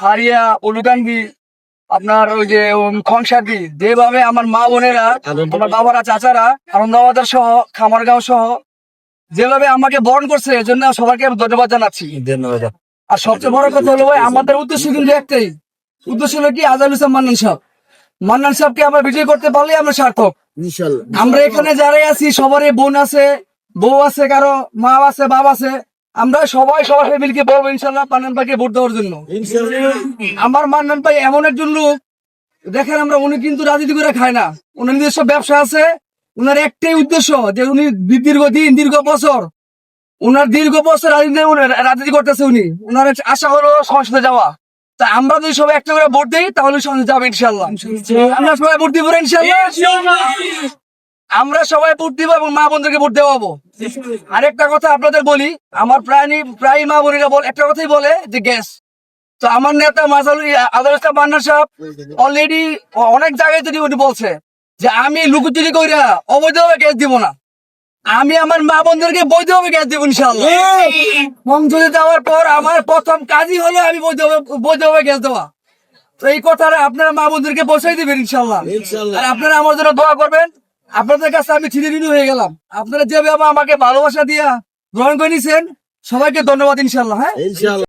হারিয়া উলুকাঙ্গি আপনার ওই যে খংসাদি যেভাবে আমার মা বোনেরা আমার বাবারা চাচারা আনন্দবাজার সহ খামারগাঁও সহ যেভাবে আমাকে বরণ করছে এজন্য সবাইকে আমি ধন্যবাদ জানাচ্ছি। ধন্যবাদ। আর সবচেয়ে বড় কথা হলো ভাই আমাদের উদ্দেশ্য কিন্তু একটাই। উদ্দেশ্য হলো কি আজাল ইসলাম মান্নান সাহেব। মান্নান সাহেবকে আমরা বিজয় করতে পারলে আমরা সার্থক। আমরা এখানে যারাই আছি সবারই বোন আছে বউ আছে কারও মা আছে বাবা আছে আমরা সবাই সবার ফ্যামিলিকে বলব ইনশাল্লাহ মান্নান ভাইকে ভোট দেওয়ার জন্য। আমার মান্নান ভাই এমন একজন লোক দেখেন আমরা উনি কিন্তু রাজনীতি করে খায় না। উনার নিজস্ব ব্যবসা আছে উনার একটাই উদ্দেশ্য যে উনি দীর্ঘদিন দীর্ঘ বছর উনার দীর্ঘ বছর রাজনীতি রাজনীতি করতেছে উনি। উনার আশা হলো সংসদে যাওয়া। তা আমরা যদি সবাই একটা করে ভোট দিই তাহলে সংসদে যাবে ইনশাল্লাহ আমরা সবাই ভোট দিব ইনশাল্লাহ আমরা সবাই ভোট দিব এবং মা বোনদেরকে ভোট দেওয়াবো আরেকটা কথা আপনাদের বলি আমার প্রায় প্রায় মা বোনেরা বল একটা কথাই বলে যে গ্যাস। তো আমার নেতা মাসাল আদাল ইসলাম মান্নার সাহেব অলরেডি অনেক জায়গায় যদি উনি বলছে যে আমি লুকুচুরি কইরা অবৈধভাবে গ্যাস দিব না। আমি আমার মা বোনদেরকে বৈধভাবে গ্যাস দিব ইনশাল্লাহ সংসদে যাওয়ার পর আমার প্রথম কাজই হলো আমি বৈধভাবে বৈধভাবে গ্যাস দেওয়া। তো এই কথাটা আপনারা মা বোনদেরকে বসাই দিবেন ইনশাল্লাহ ইনশাল্লাহ। আর আপনারা আমার জন্য দোয়া করবেন। আপনাদের কাছে আমি চিনি হয়ে গেলাম। আপনারা যেভাবে আমাকে ভালোবাসা দিয়া গ্রহণ করে নিছেন সবাইকে ধন্যবাদ ইনশাল্লাহ হ্যাঁ? ইনশাল্লাহ